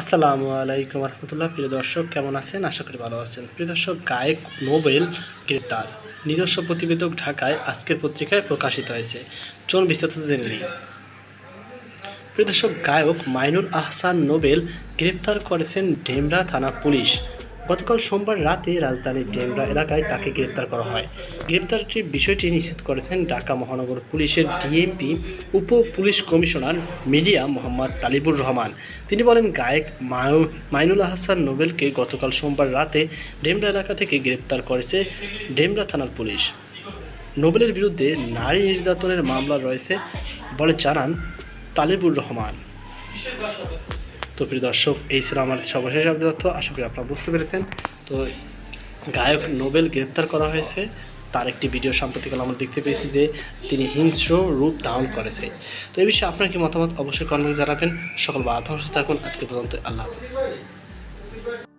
আসসালামু আলাইকুম রহমতুল্লাহ। প্রিয় দর্শক, কেমন আছেন? আশা করি ভালো আছেন। প্রিয় দর্শক, গায়ক, নোবেল গ্রেপ্তার। নিজস্ব প্রতিবেদক ঢাকায় আজকের পত্রিকায় প্রকাশিত হয়েছে। চলুন বিস্তারিত জেনে নিই। প্রিয় দর্শক, গায়ক মাইনুল আহসান নোবেল গ্রেপ্তার করেছেন ডেমরা থানা পুলিশ। গতকাল সোমবার রাতে রাজধানীর ডেমরা এলাকায় তাকে গ্রেপ্তার করা হয়। গ্রেপ্তারটির বিষয়টি নিশ্চিত করেছেন ঢাকা মহানগর পুলিশের ডিএমপি, উপ police commissioner media Mohammad Talibur Rahman. তিনি বলেন, গায়ক মায়ু- মাইনুল আহসান নোবেলকে গতকাল সোমবার রাতে ডেমরা এলাকা থেকে গ্রেপ্তার করেছে ডেমরা থানার পুলিশ। নোবেলের বিরুদ্ধে নারী নির্যাতনের মামলা রয়েছে বলে জানান তালিবুর রহমান। তো প্রিয় দর্শক, এই ছিল আমার সর্বশেষ আপডেট তথ্য। আশা করি আপনারা বুঝতে পেরেছেন। তো গায়ক নোবেল গ্রেপ্তার করা হয়েছে। তার একটি ভিডিও সাম্প্রতিককাল আমরা দেখতে পেয়েছি যে তিনি হিংস্র রূপ ধারণ করেছে। তো এই বিষয়ে আপনার কি মতামত? অবশ্যই কমেন্টে জানাবেন। সকল বাধা থাকুন। আজকে পর্যন্ত আল্লাহ হাফিজ।